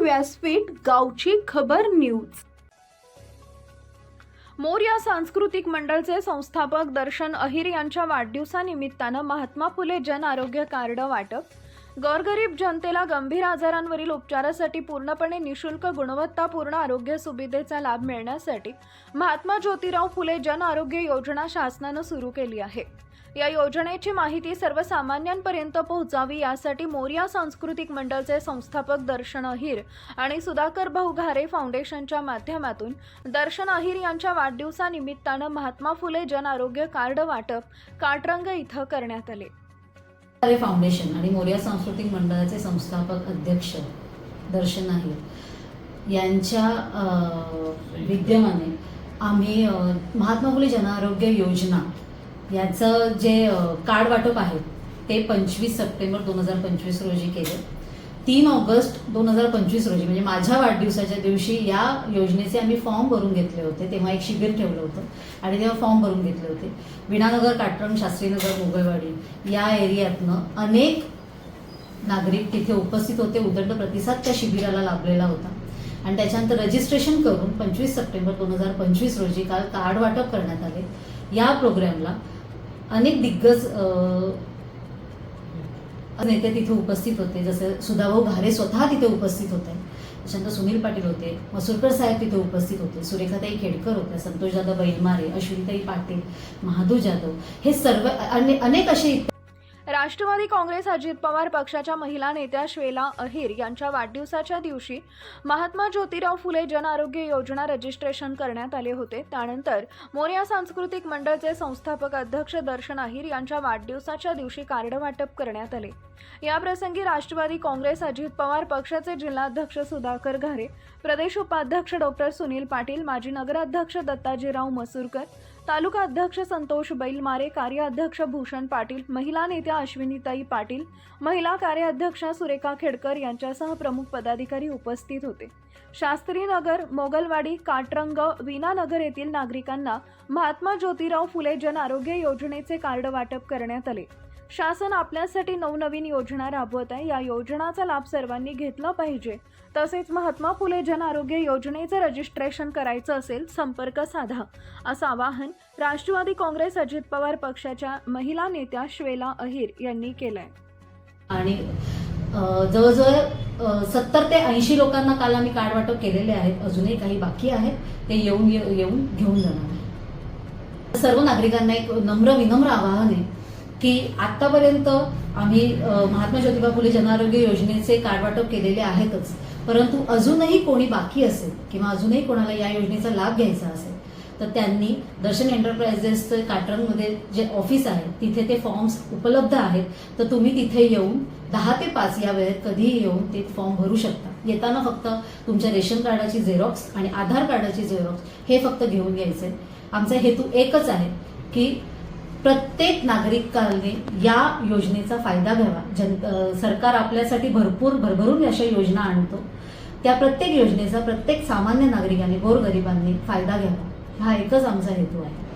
व्यासपीठ गावची खबर न्यूज. मोर या सांस्कृतिक मंडळचे संस्थापक दर्शन अहिर यांच्या वाढदिवसानिमित्तानं महात्मा फुले जन आरोग्य कार्ड वाटप गोरगरीब जनतेला गंभीर आजारांवरील उपचारासाठी पूर्णपणे निशुल्क गुणवत्तापूर्ण आरोग्य सुविधेचा लाभ मिळण्यासाठी महात्मा ज्योतिराव फुले जन आरोग्य योजना शासनानं सुरू केली आहे. या योजनेची माहिती सर्वसामान्यांपर्यंत पोहोचावी यासाठी मोर्या सांस्कृतिक मंडळचे संस्थापक दर्शन अहिर आणि सुधाकर भाऊ घारे फाउंडेशनच्या माध्यमातून दर्शन अहिर यांच्या वाढदिवसानिमित्तानं महात्मा फुले जन आरोग्य कार्ड वाटप काटरंग इथं करण्यात आले. फाउंडेशन आणि मोर्या सांस्कृतिक मंडळाचे संस्थापक अध्यक्ष दर्शन आहे यांच्या विद्यमाने आम्ही महात्मा फुले जनआरोग्य योजना याचं जे कार्ड वाटप आहे ते पंचवीस सप्टेंबर दोन हजार पंचवीस रोजी केले. तीन ऑगस्ट दोन हजार पंचवीस रोजी म्हणजे माझ्या वाढदिवसाच्या दिवशी या योजनेचे आम्ही फॉर्म भरून घेतले होते. तेव्हा एक शिबिर ठेवलं होतं आणि तेव्हा फॉर्म भरून घेतले होते. विणानगर काटरंग शास्त्रीनगर मुगळवाडी या एरियातनं अनेक नागरिक तिथे उपस्थित होते. उदंड प्रतिसाद त्या शिबिराला लाभलेला होता. आणि त्याच्यानंतर रजिस्ट्रेशन करून पंचवीस सप्टेंबर दोन हजार पंचवीस रोजी काल कार्ड वाटप करण्यात आले. या प्रोग्रॅमला अनेक दिग्गज नेते तिथे उपस्थित होते. जसे सुधाभाऊ घारे स्वतः तिथे उपस्थित होते. त्याच्यानंतर सुनील पाटील होते. मसूरकर साहेब तिथे उपस्थित होते. सुरेखाताई खेडकर होत्या संतोष जाधव बैलमारे अश्विनीताई पाटील महादू जाधव. हे सर्व अने- अनेक असे राष्ट्रवादी काँग्रेस अजित पवार पक्षाच्या महिला नेत्या श्वेला अहिर यांच्या वाढदिवसाच्या दिवशी महात्मा ज्योतिराव फुले जन आरोग्य योजना रजिस्ट्रेशन करण्यात आले होते. त्यानंतर मोर्या सांस्कृतिक मंडळचे संस्थापक अध्यक्ष दर्शन अहिर यांच्या वाढदिवसाच्या दिवशी कार्ड वाटप करण्यात आले. याप्रसंगी राष्ट्रवादी काँग्रेस अजित पवार पक्षाचे जिल्हाध्यक्ष सुधाकर घारे प्रदेश उपाध्यक्ष डॉक्टर सुनील पाटील माजी नगराध्यक्ष दत्ताजीराव मसूरकर तालुका अध्यक्ष संतोष बैलमारे कार्याध्यक्ष भूषण पाटील महिला नेत्या अश्विनीताई पाटील महिला कार्याध्यक्षा सुरेखा खेडकर यांच्यासह प्रमुख पदाधिकारी उपस्थित होते. शास्त्रीनगर मोगलवाडी काटरंग विनानगर येथील नागरिकांना महात्मा ज्योतिराव फुले जन आरोग्य योजनेचे कार्ड वाटप करण्यात आले. शासन आपल्यासाठी नवनवीन योजना राबवत आहे. या योजनाचा लाभ सर्वांनी घेतला पाहिजे. तसेच महात्मा फुले जन आरोग्य योजनेचं रजिस्ट्रेशन करायचं असेल संपर्क साधा. असं आवाहन राष्ट्रवादी काँग्रेस अजित पवार पक्षाच्या महिला नेत्या श्वेला अहिर यांनी केलंय. आणि जवळजवळ सत्तर ते ऐंशी लोकांना काल आम्ही कार्ड वाटप केलेले आहेत. अजूनही काही बाकी आहेत. ते येऊन ये- येऊन घेऊन जाणार सर्व नागरिकांना एक नम्र विनम्र आवाहन आहे. की आतापर्यंत आम्ही महात्मा ज्योतिबा फुले जनआरोग्य योजनेचे कार्डवाटप केलेले आहेतच. परंतु अजूनही कोणी बाकी असेल किंवा अजूनही कोणाला या योजनेचा लाभ घ्यायचा असेल तर त्यांनी दर्शन एंटरप्राइजेसचं काटरंगमध्ये जे ऑफिस आहे तिथे ते फॉर्म्स उपलब्ध आहेत. तर तुम्ही तिथे येऊन दहा ते पाच या वेळेत कधीही येऊन ते फॉर्म भरू शकता. येताना फक्त तुमच्या रेशन कार्डाची झेरॉक्स आणि आधार कार्डाची झेरॉक्स हे फक्त घेऊन घ्यायचे. आमचा हेतू एकच आहे की प्रत्येक नागरिकांनी या योजनेचा फायदा घ्यावा. जन सरकार आपल्यासाठी भरपूर भरभरून अशा योजना आणतो. त्या प्रत्येक योजनेचा प्रत्येक सामान्य नागरिकांनी गोरगरिबांनी फायदा घ्यावा. हा एकच आमचा हेतू आहे.